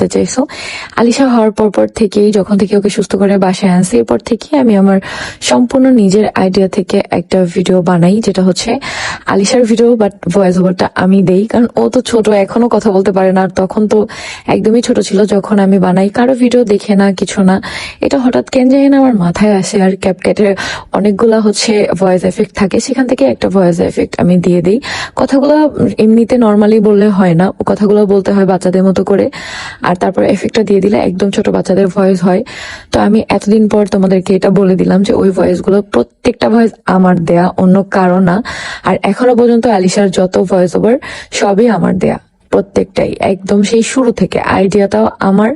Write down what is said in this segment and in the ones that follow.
করতে চাইছো। আলিশা হওয়ার পর পর থেকেই যখন থেকে ওকে সুস্থ করে বাসায় আনছি, এরপর থেকে আমি আমার সম্পূর্ণ নিজের আইডিয়া থেকে একটা ভিডিও বানাই, যেটা হচ্ছে আলিশার ভিডিও বাট ভয়েস ওভারটা আমি দেই। কারণ ও তো ছোট, এখনও কথা বলতে পারে না। আর তখন তো একদমই ছোট ছিল যখন আমি বানাই। কারও ভিডিও দেখে না, কিছু না। এটা হঠাৎ কেন জানি না আমার মাথায় আসে। আর ক্যাপকেটের অনেকগুলা হচ্ছে ভয়েস এফেক্ট থাকে। সেখান থেকে একটা ভয়েস এফেক্ট আমি দিয়ে দিই। কথাগুলো এমনিতে নর্মালি বললে হয় না। ও কথাগুলো বলতে হয় বাচ্চাদের মতো করে। আর তারপর এফেক্টটা দিয়ে দিলে একদম ছোট বাচ্চাদের ভয়েস হয়। তো আমি এতদিন পর তোমাদেরকে এটা বলে দিলাম যে ওই ভয়েসগুলো প্রত্যেকটা ভয়েস আমার দেয়া, অন্য কারও না। আর এখনও পর্যন্ত আলিশার যত ভয়েস ওভার সবই আমার দেয়া, প্রত্যেকটাই। একদম সেই শুরু থেকে আইডিয়াটাও আমার।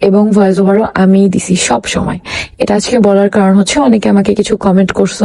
এবং ভয়েস ওভারও আমি দিছি সব সময়। এটা আজকে বলার কারণ হচ্ছে অনেকে আমাকে কিছু কমেন্ট করছ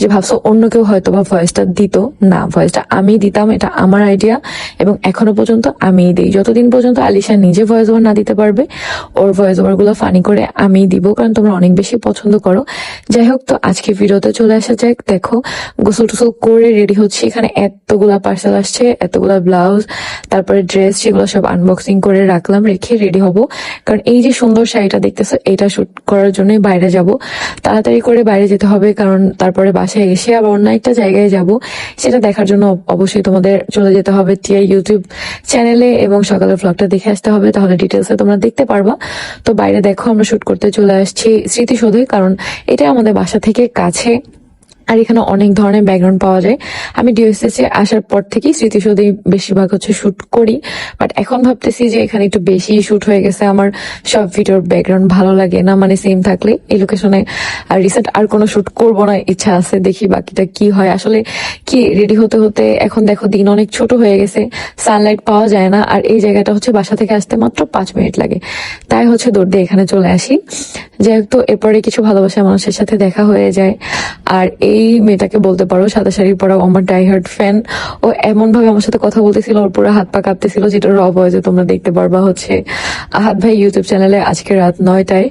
যে ভাবছ অন্য কেউ হয়তো বা ভয়েসটা দিত। না ভয়েসটা আমি দিতাম, এটা আমার আইডিয়া এবং এখনও পর্যন্ত আমি দিই। যতদিন পর্যন্ত আলিশা নিজে ভয়েস ওভার না দিতে পারবে, ওর ভয়েস ওভারগুলো ফানি করে আমি দিব, কারণ তোমরা অনেক বেশি পছন্দ করো। যাই হোক, তো আজকে ভিডিওতে চলে আসা যাক। দেখো, গোসল টোসল করে রেডি হচ্ছে। এখানে এতগুলা পার্সেল আসছে, এতগুলা ব্লাউজ তারপরে ড্রেস সেগুলো সব আনবক্সিং করে রাখলাম, রেখে রেডি হব। কারণ এই যে সুন্দর শাড়িটা দেখতেছো, এটা শুট করার জন্যই বাইরে যাব। তাড়াতাড়ি করে বাইরে যেতে হবে, কারণ তারপরে বাসায় এসে আবার অন্য একটা জায়গায় যাব। সেটা দেখার জন্য অবশ্যই তোমাদের চলে যেতে হবে টিআই ইউটিউব চ্যানেলে, এবং সকালের ব্লগটা দেখে আসতে হবে, তাহলে ডিটেলসে তোমরা দেখতে পারবা। তো বাইরে দেখো, আমরা শুট করতে চলে আসছি স্মৃতিসৌধে, কারণ এটা আমাদের বাসা থেকে কাছে। আর এখানে অনেক ধরনের ব্যাকগ্রাউন্ড পাওয়া যায়। আমি ডিওএসএস এ আসার পর থেকেই স্মৃতিসৌধেই বেশিরভাগ হচ্ছে শুট করি। বাট এখন ভাবতেছি যে এখানে একটু বেশি শুট হয়ে গেছে। আমার সব ভিডিওর ব্যাকগ্রাউন্ড ভালো লাগে না মানে সেম থাকলে এই লোকেশনে রিসেন্ট আর কোনো শুট করব না, ইচ্ছা আছে দেখি বাকিটা কি হয়। আসলে কি রেডি হতে হতে, এখন দেখো দিন অনেক ছোট হয়ে গেছে। সানলাইট পাওয়া যায় না। আর এই জায়গাটা হচ্ছে বাসা থেকে আসতে মাত্র পাঁচ মিনিট লাগে। তাই হচ্ছে দৌড় দিয়ে এখানে চলে আসি। যাই হোক তো, এরপরে কিছু ভালোবাসা মানুষের সাথে দেখা হয়ে যায়। আর এই মেয়েটাকে বলতে পারো, সাদা শাড়ি পরা আমার ডাইহার্ট ফ্যান ও এমন ভাবে আমার সাথে কথা বলতেছিল, ওর পুরো হাত পা কাঁপতেছিল, যেটা র ভয়েসে তোমরা দেখতে পারবা হচ্ছে। আহাত ভাই ইউটিউব চ্যানেলে আজকে রাত নয়টায়।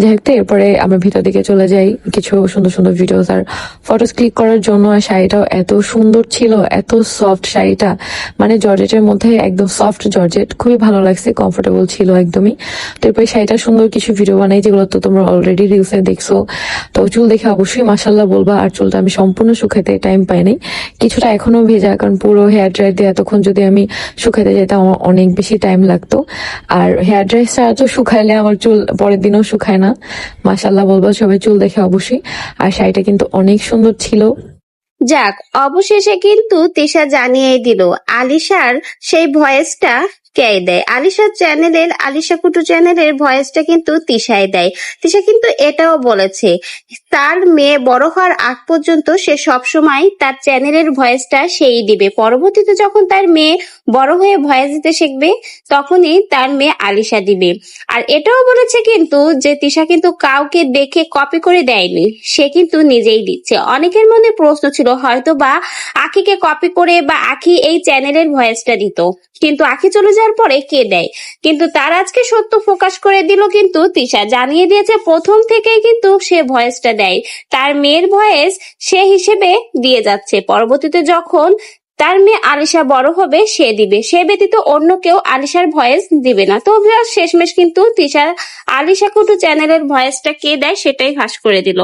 যাই হোক এরপরে আমরা ভিতর দিকে চলে যাই। কিছু সুন্দর সুন্দর ভিডিওস আর ফটোস ক্লিক করার জন্য শাড়িটাও এত সুন্দর ছিল, এত সফট শাড়িটা। মানে জর্জেটের মধ্যে একদম সফট জর্জেট, খুবই ভালো লাগছে কমফোর্টেবল ছিল একদমই। তো এরপরে শাড়িটা সুন্দর কিছু ভিডিও বানাই, যেগুলো তো তোমরা অলরেডি রিলসে দেখছ। তো চুল দেখে অবশ্যই মাসাল্লাহ বলবা, আর চুলটা আমি সম্পূর্ণ শুকাইতে টাইম পাই নাই। কিছুটা এখনও ভেজা, কারণ পুরো হেয়ার ড্রায়ার দিয়ে এতক্ষণ যদি আমি শুকাইতে যেতাম অনেক বেশি টাইম লাগতো। আর হেয়ার ড্রায়ার ছাড়া তো শুকাইলে আমার চুল পরের দিনও শুকায় না। মাসাল্লাহ বলব সবাই চুল দেখে অবশ্যই। আর শাড়িটা কিন্তু অনেক সুন্দর ছিল। যাক, অবশেষে কিন্তু তিশা জানিয়ে দিল, আলিশার সেই ভয়েসটা কে দেয়? আলিশার চ্যানেলের, আলিশা কুটু চ্যানেলের ভয়েসটা কিন্তু তিশাই দেয়। তিশা কিন্তু এটাও বলেছে, তার মেয়ে বড় হওয়ার আগ পর্যন্ত সে তার চ্যানেলের ভয়েসটা সেই দিবে। পরবর্তীতে যখন তার মেয়ে বড় হয়ে ভয়েস দিতে শিখবে, তখনই তার মেয়ে আলিশা দিবে। আর এটাও বলেছে কিন্তু যে তিশা কিন্তু কাউকে দেখে কপি করে দেয়নি, সে কিন্তু নিজেই দিচ্ছে। অনেকের মনে প্রশ্ন ছিল হয়তো বা আখিকে কপি করে বা আখি এই চ্যানেলের ভয়েসটা দিত। কিন্তু আখি চলে যাওয়ার পরে কে দেয়? কিন্তু তার আজকে সত্য প্রকাশ করে দিল কিন্তু তিশা। জানিয়ে দিয়েছে, প্রথম থেকেই কিন্তু সে ভয়েসটা দেয়। তার মেয়ের ভয়েস সে হিসেবে দিয়ে যাচ্ছে। পরবর্তীতে যখন তার মেয়ে আলিশা বড় হবে, সে দিবে। সে ব্যতীত অন্য কেউ আলিশার ভয়েস দিবে না। তো শেষমেশ কিন্তু তিশা আলিশা কুটু চ্যানেলের ভয়েসটা কে দেয় সেটাই ফাঁস করে দিল।